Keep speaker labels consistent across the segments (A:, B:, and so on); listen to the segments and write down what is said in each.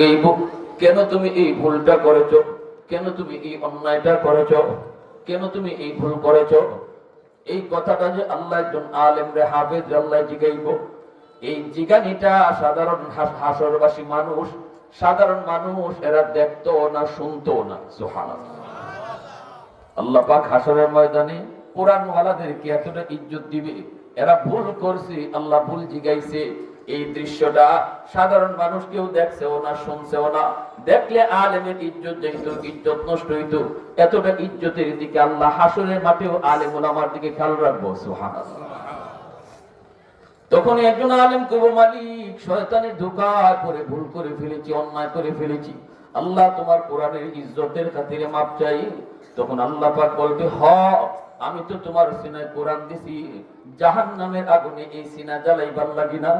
A: গাইব কেন তুমি এই ভুলটা করেছ? কেন তুমি এই অন্যায়টা করেছ? কেন তুমি এই ভুল করেছ? এই কথাটা যে আল্লাহ একজন আলেম রে হাফেজ, আল্লাহ জিগাইব। এই জিগানিটা সাধারণ হাসরবাসী মানুষ, সাধারণ মানুষ এরা দেখতো না শুনতো না, সুবহানাল্লাহ। আল্লাহ পাক হাসরের ময়দানে কোরআন ওয়ালাদেরকে এতটা ইজ্জত দিবে এরা ভুল করছে, আল্লাহ ভুল জিগাইছে। এই দৃশ্যটা সাধারণ মানুষ কেউ দেখছেও না, শুনছেও না। দেখলে আলেমের ইজ্জত যেত ইজ্জত নষ্ট হইতো। এতটা ইজ্জতের দিকে আল্লাহ হাসরের মাঠেও আলেম ওলামার দিকে খেয়াল রাখব, সুবহানাল্লাহ। তখন একজন আলেম কব মালিক, শয়তানের ধোকা করে ভুল করে ফেলেছি, অন্যায় করে ফেলেছি। আল্লাহ তোমার কোরআনের ইজ্জতের খাতিরে মাপ চাই। তখন আল্লাহ পাক বলবে, হ আমি তো তোমার সিনায় কোরআন দিছি জাহান নামের আগুনে এই সিনা জ্বালাইবার লাগি না।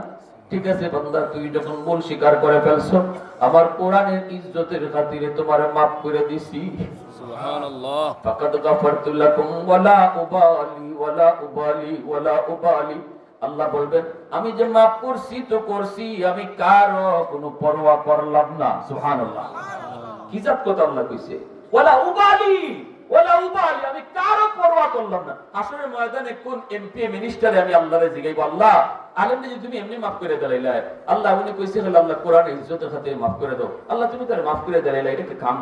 A: ঠিক আছে বান্দা তুই যখন ভুল স্বীকার করে ফেলছো আমার কোরআনের ইজ্জতের খাতিরে তোমার মাপ করে দিছি। ফাকাদ গাফারতু লাকুম ওয়ালা উবালি ওয়ালা উবালি ওয়ালা উবালি। আল্লাহ বলবেন আমি যে মাফ করছি তো করছি আমি কারও কোনো পরোয়া করলাম না। সুবহানাল্লাহ। কি জাত কথা আল্লাহ কইছে? ওয়ালা উবালি ওয়ালা উবালি আমি কারও পরোয়া আসলে ময়দানে কোন এমপি মিনিস্টারে আমি আল্লাহরে আল্লাহ আলেমকে যদি তুমি এমনি মাফ করে দিলাইলা, আল্লাহ আল্লাহ কোরআন ইজ্জতের মাফ করে দাও। আল্লাহ তুমি মাফ করে দিলাইলা, এটা কি কাম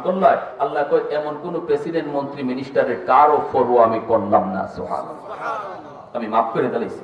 A: আল্লাহ কই এমন কোন প্রেসিডেন্ট মন্ত্রী মিনিস্টারের কারও পরোয়া আমি করলাম না আমি মাফ করে দিলাইছি।